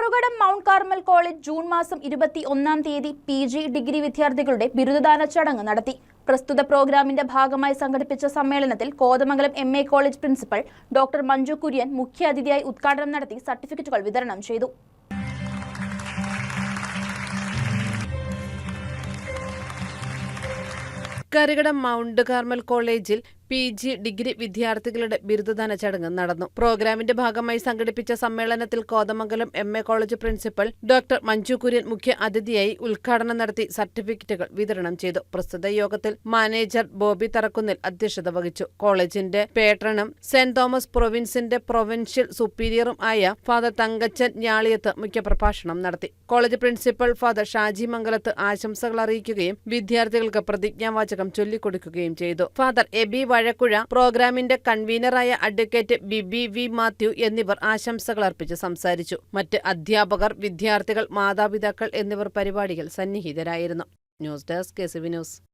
Karukadom Mount Carmel college June മാസം ഇരുപത്തി ഒന്നാം തീയതി പി ജി ഡിഗ്രി വിദ്യാർത്ഥികളുടെ ബിരുദദാന ചടങ്ങ് നടത്തി. പ്രസ്തുത പ്രോഗ്രാമിന്റെ ഭാഗമായി സംഘടിപ്പിച്ച സമ്മേളനത്തിൽ Kothamangalam M A college principal doctor Manju Kurian മുഖ്യാതിഥിയായി ഉദ്ഘാടനം നടത്തി സർട്ടിഫിക്കറ്റുകൾ വിതരണം ചെയ്തു. കരകടം മൗണ്ട് കാർമൽ കോളേജിൽ പി ജി ഡിഗ്രി വിദ്യാർത്ഥികളുടെ ബിരുദദാന ചടങ്ങ് നടന്നു. പ്രോഗ്രാമിന്റെ ഭാഗമായി സംഘടിപ്പിച്ച സമ്മേളനത്തിൽ Kothamangalam M A college principal doctor Manju Kurian മുഖ്യ അതിഥിയായി ഉദ്ഘാടനം നടത്തി സർട്ടിഫിക്കറ്റുകൾ വിതരണം ചെയ്തു. പ്രസ്തുത യോഗത്തിൽ മാനേജർ ബോബി തറക്കുന്നിൽ അധ്യക്ഷത വഹിച്ചു. കോളേജിന്റെ പേട്രണും സെന്റ് തോമസ് പ്രൊവിൻസിന്റെ പ്രൊവിൻഷ്യൽ സുപ്പീരിയറും ആയ ഫാദർ തങ്കച്ചൻ ഞാളിയത്ത് മുഖ്യപ്രഭാഷണം നടത്തി. College principal father Shaji Mangalath ആശംസകൾ അറിയിക്കുകയും വിദ്യാർത്ഥികൾക്ക് പ്രതിജ്ഞാവാചകം ചൊല്ലിക്കൊടുക്കുകയും ചെയ്തു. ഫാദർ എബി വഴക്കുഴ പ്രോഗ്രാമിന്റെ കൺവീനറായ അഡ്വക്കേറ്റ് ബിബി വി മാത്യു എന്നിവർ ആശംസകൾ അർപ്പിച്ച് സംസാരിച്ചു. മറ്റ് അധ്യാപകർ വിദ്യാർത്ഥികൾ മാതാപിതാക്കൾ എന്നിവർ പരിപാടിയിൽ സന്നിഹിതരായിരുന്നു. News desk K news.